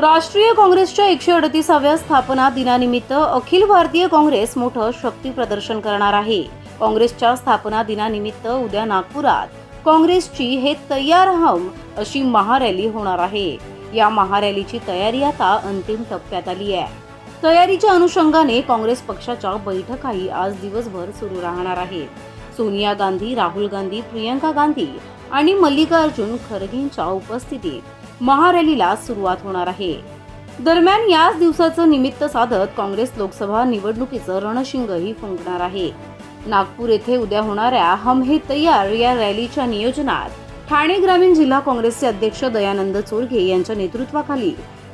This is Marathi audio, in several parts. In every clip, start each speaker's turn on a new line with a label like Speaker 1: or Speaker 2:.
Speaker 1: राष्ट्रीय काँग्रेसच्या एकशे अडतीसाव्या स्थापना दिनानिमित्त अखिल भारतीय काँग्रेस मोठं शक्ती प्रदर्शन करणार आहे. काँग्रेसच्या स्थापना दिनानिमित्त उद्या नागपुरात काँग्रेसची हे तयार हम अशी महारॅली होणार आहे. या महारॅलीची तयारी आता अंतिम टप्प्यात आली आहे. तयारीच्या अनुषंगाने काँग्रेस पक्षाच्या बैठकाही आज दिवसभर सुरू राहणार आहेत सोनिया गांधी राहुल गांधी प्रियंका गांधी आणि मल्लिकार्जुन खरगेंच्या उपस्थितीत महारॅलीला सुरुवात होणार आहे. दरम्यान याच दिवसाचं निमित्त साधत काँग्रेस लोकसभा निवडणुकीचं रणशिंगही फुंकणार आहे. नागपूर येथे उद्या होणाऱ्या हम हे तयार या रॅलीच्या नियोजनात ठाणे ग्रामीण जिल्हा काँग्रेसचे अध्यक्ष दयानंद चोरघे यांच्या नेतृत्वाखाली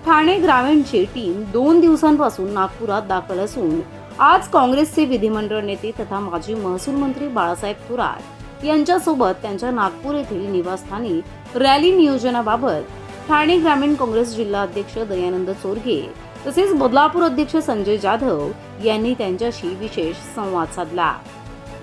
Speaker 1: ठाणे ग्रामीणची टीम दोन दिवसांपासून नागपुरात दाखल असून आज काँग्रेसचे विधिमंडळ नेते तथा माजी महसूल मंत्री बाळासाहेब थोरात यांच्यासोबत त्यांच्या नागपूर येथील निवासस्थानी रॅली नियोजनाबाबत ठाणे ग्रामीण काँग्रेस जिल्हा अध्यक्ष दयानंद चोरगे तसेच बदलापूर अध्यक्ष संजय जाधव यांनी त्यांच्याशी विशेष संवाद साधला.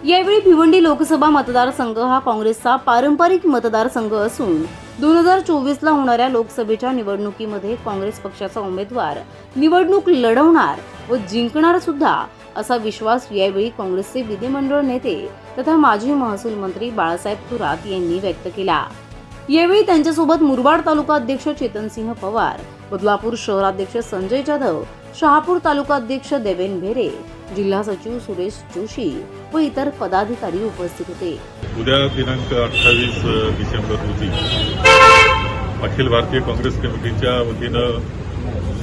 Speaker 1: यावेळी भिवंडी लोकसभा मतदारसंघ हा काँग्रेसचा पारंपरिक मतदारसंघ असून दोन हजार चोवीसला होणाऱ्या लोकसभेच्या निवडणुकीमध्ये काँग्रेस पक्षाचा उमेदवार निवडणूक लढवणार व जिंकणार सुद्धा असा विश्वास यावेळी काँग्रेसचे विधिमंडळ नेते तथा माजी महसूल मंत्री बाळासाहेब थोरात यांनी व्यक्त केला. यावेळी त्यांच्यासोबत मुरबाड तालुका अध्यक्ष चेतनसिंह पवार बदलापूर शहराध्यक्ष संजय जाधव शहापूर तालुका अध्यक्ष देवेन भेरे जिल्हा सचिव सुरेश जोशी व इतर पदाधिकारी उपस्थित होते.
Speaker 2: उद्या दिनांक अठ्ठावीस डिसेंबर रोजी अखिल भारतीय काँग्रेस कमिटीच्या वतीनं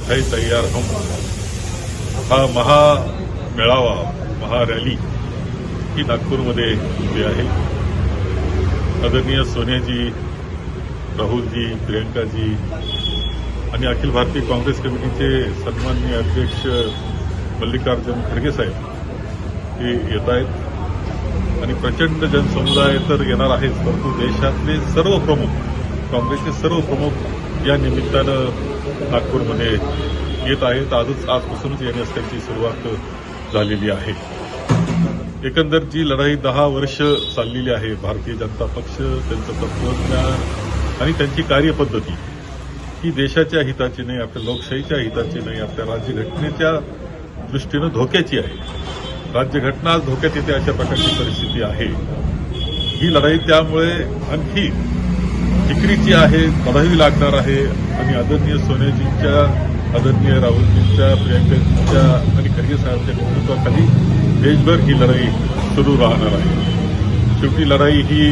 Speaker 2: है तयार हम हा महा मेळावा महा रॅली ही नागपूरमध्ये उभी आहे. आदरणीय सोनियाजी राहुलजी प्रियंकाजी आणि अखिल भारतीय काँग्रेस कमिटीचे सन्माननीय अध्यक्ष मल्लिकार्जुन खडगे साहेब हे येत आहेत. आणि प्रचंड जनसमुदाय तर येणार आहेच परंतु देशातले सर्व प्रमुख काँग्रेसचे सर्व प्रमुख या निमित्तानं नागपूरमध्ये येत आहेत. आजच आजपासूनच येण्यास त्यांची सुरुवात झालेली आहे. एकंदर जी लढाई दहा वर्ष चाललेली आहे भारतीय जनता पक्ष त्यांचं तत्वज्ञान आणि त्यांची कार्यपद्धती ही देशाच्या हिताची नाही आपल्या लोकशाहीच्या हिताची नाही आपल्या राज्यघटनेच्या दृष्टीनं धोक्याची आहे. राज्यघटना आज धोक्यात येते अशा प्रकारची परिस्थिती आहे. ही लढाई त्यामुळे आणखी जिकरीची आहे लढावी लागणार आहे. आणि आदरणीय सोनियाजींच्या आदरणीय राहुलजींच्या प्रियंकाजींच्या आणि खरगे साहेबांच्या नेतृत्वाखाली देशभर ही लढाई सुरू राहणार आहे. शेवटी लढाई ही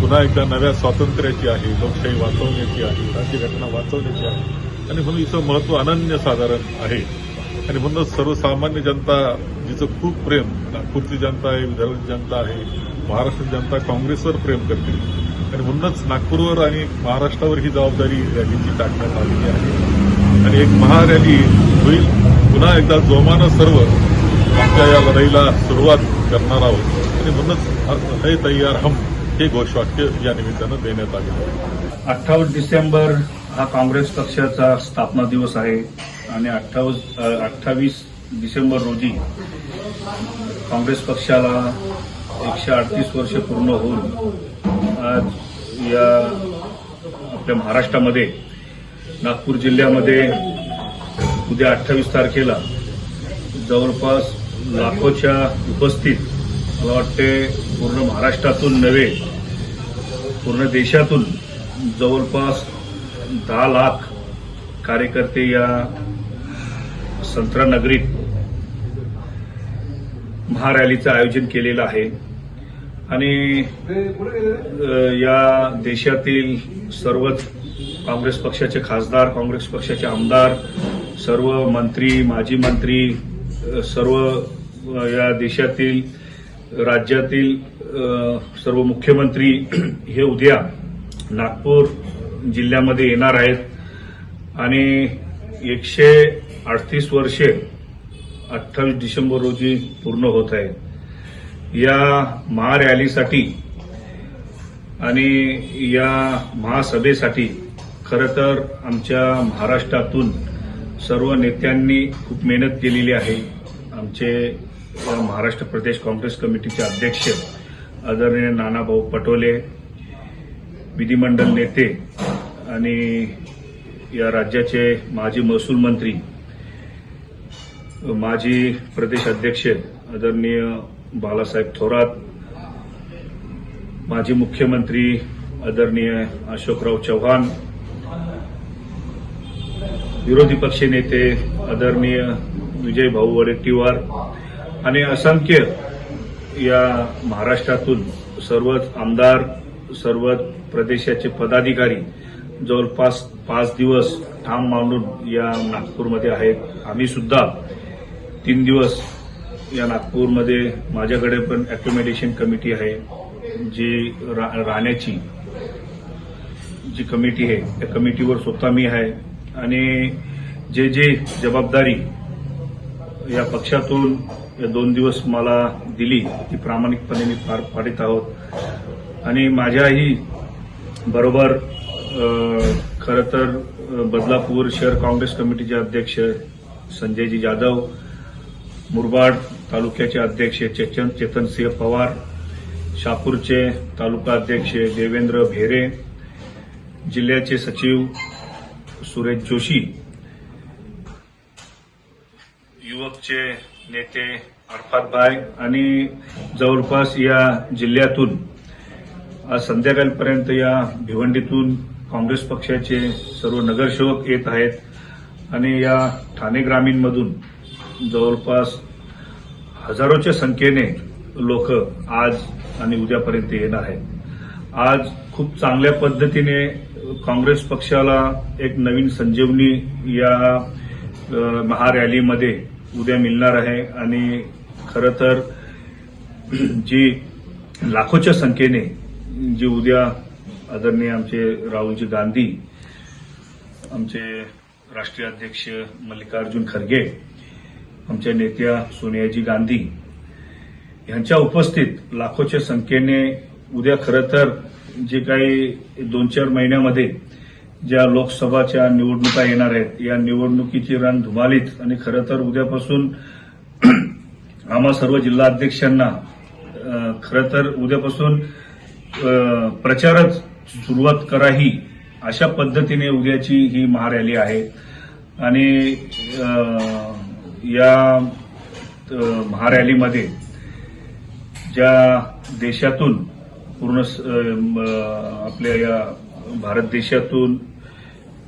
Speaker 2: पुन्हा एकदा नव्या स्वातंत्र्याची आहे लोकशाही वाचवण्याची आहे राज्यघटना वाचवण्याची आहे. आणि म्हणून हिचं महत्त्व अनन्यसाधारण आहे. आणि म्हणूनच सर्वसामान्य जनता जिचं खूप प्रेम नागपूरची जनता आहे विदर्भाची जनता आहे महाराष्ट्र जनता काँग्रेसवर प्रेम करते. आणि म्हणूनच नागपूरवर आणि महाराष्ट्रावर ही जबाबदारी रॅलीची टाकण्यात आलेली आहे. आणि एक महारॅली होईल पुन्हा एकदा जोमानं सर्व आमच्या या लढाईला सुरुवात करणार आहोत. आणि म्हणूनच हे तयार हम. हे घोषवाक्य या निमित्तानं देण्यात आलं
Speaker 3: अठ्ठावीस डिसेंबर हा काँग्रेस पक्षाचा स्थापना दिवस आहे आणि अठ्ठावीस अठ्ठावीस डिसेंबर रोजी काँग्रेस पक्षाला एकशे अडतीस वर्ष पूर्ण होऊन आज या आपल्या महाराष्ट्रामध्ये नागपूर जिल्ह्यामध्ये उद्या अठ्ठावीस तारखेला जवळपास लाखोच्या उपस्थित मला वाटते पूर्ण महाराष्ट्रातून नव्हे पूर्ण देशातून जवळपास दहा लाख कार्यकर्ते या संत्रा नगरीत महारॅलीचं आयोजन केलेलं आहे. आणि या देशातील सर्वच काँग्रेस पक्षाचे खासदार काँग्रेस पक्षाचे आमदार सर्व मंत्री माजी मंत्री सर्व या देशातील राज्यातील सर्व मुख्यमंत्री हे उद्या नागपूर जिल्ह्यामध्ये येणार आहेत. आणि एकशे अडतीस वर्षे अठ्ठावीस डिसेंबर रोजी पूर्ण होत आहेत. या महारॅलीसाठी आणि या महासभेसाठी खरं तर आमच्या महाराष्ट्रातून सर्व नेत्यांनी खूप मेहनत केलेली आहे. आमचे महाराष्ट्र प्रदेश काँग्रेस कमिटीचे अध्यक्ष आदरणीय नानाभाऊ पटोले विधिमंडळ नेते आणि या राज्याचे माजी महसूल मंत्री माजी प्रदेश अध्यक्ष आदरणीय बालासाहेब थोरात माजी मुख्यमंत्री आदरणीय अशोकराव चव्हाण विरोधी पक्ष नेते आदरणीय विजय भाऊ वडेट्टीवार आणि असंख्य या महाराष्ट्रातून सर्वच आमदार सर्वच प्रदेशाचे पदाधिकारी जवळपास पाच दिवस ठाम मांडून या नागपूरमध्ये आहेत. आम्ही सुद्धा तीन दिवस या नागपूरमध्ये माझ्याकडे पण अकोमोडेशन कमिटी आहे जी रा- राहण्याची जी कमिटी आहे त्या कमिटीवर स्वतः मी आहे. आणि जे जे जबाबदारी या पक्षातून या दोन दिवस मला दिली. ती प्रामाणिकपणे मी पार पाडित आहोत. आणि माझ्याही बरोबर खरं तर बदलापूर शहर काँग्रेस कमिटीचे अध्यक्ष संजयजी जाधव मुरबाड तालुक्याचे अध्यक्ष चेतन चेतनसिंह पवार शापूरचे तालुका अध्यक्ष देवेंद्र भेरे जिल्ह्याचे सचिव सुरेश जोशी युवकचे नेते अरफात भाई आणि जवळपास या जिल्ह्यातून आज संध्याकाळपर्यंत या भिवंडीतून काँग्रेस पक्षाचे सर्व नगरसेवक येत आहेत आणि या ठाणे ग्रामीणमधून जवळपास हजारोच्या संख्येने लोक आज आणि उद्यापर्यंत येणार आहेत. आज खूप चांगल्या पद्धतीने काँग्रेस पक्षाला एक नवीन संजीवनी या महारॅलीमध्ये उद्या मिळणार आहे. आणि खरं तर जी लाखोच्या संख्येने जी उद्या आदरणीय आमचे राहुलजी गांधी आमचे राष्ट्रीय अध्यक्ष मल्लिकार्जुन खरगे आमच्या नेत्या सोनियाजी गांधी यांच्या उपस्थित लाखोच्या संख्येने उद्या खरं तर जे काही दोन चार महिन्यामध्ये ज्या लोकसभाच्या निवडणुका येणार आहेत या निवडणुकीची रण धुमालीत. आणि खरं तर उद्यापासून आम्हा सर्व जिल्हाध्यक्षांना खरं तर उद्यापासून प्रचारच सुरुवात कराही अशा पद्धतीने उद्याची ही महारॅली आहे. आणि या महारॅलीमध्ये ज्या देशातून पूर्ण स- म, आपल्या या भारत देशातून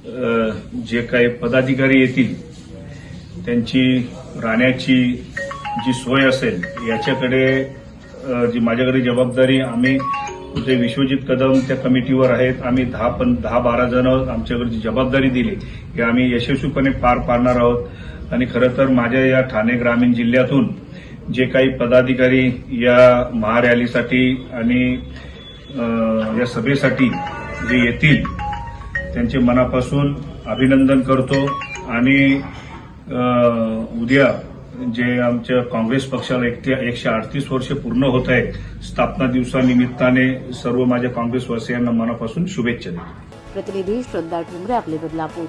Speaker 3: जे काही पदाधिकारी येतील त्यांची राहण्याची जी सोय असेल याच्याकडे जी माझ्याकडे जबाबदारी आम्ही जे विश्वजित कदम त्या कमिटीवर आहेत आम्ही दहा पण दहा बारा जण आमच्याकडे जी जबाबदारी दिली हे आम्ही यशस्वीपणे पार पाडणार आहोत. आणि खरं तर माझ्या या ठाणे ग्रामीण जिल्ह्यातून जे काही पदाधिकारी या महारॅलीसाठी आणि या सभेसाठी जे येतील त्यांचे मनापासून अभिनंदन करतो. आणि उद्या जे आमच्या काँग्रेस पक्षाला एकटे एकशे अडतीस वर्ष पूर्ण होत आहेत स्थापना दिवसानिमित्ताने सर्व माझ्या काँग्रेसवासियांना मनापासून शुभेच्छा देतो.
Speaker 1: प्रतिनिधी श्रद्धा ठुमरे आपले बदलापूर.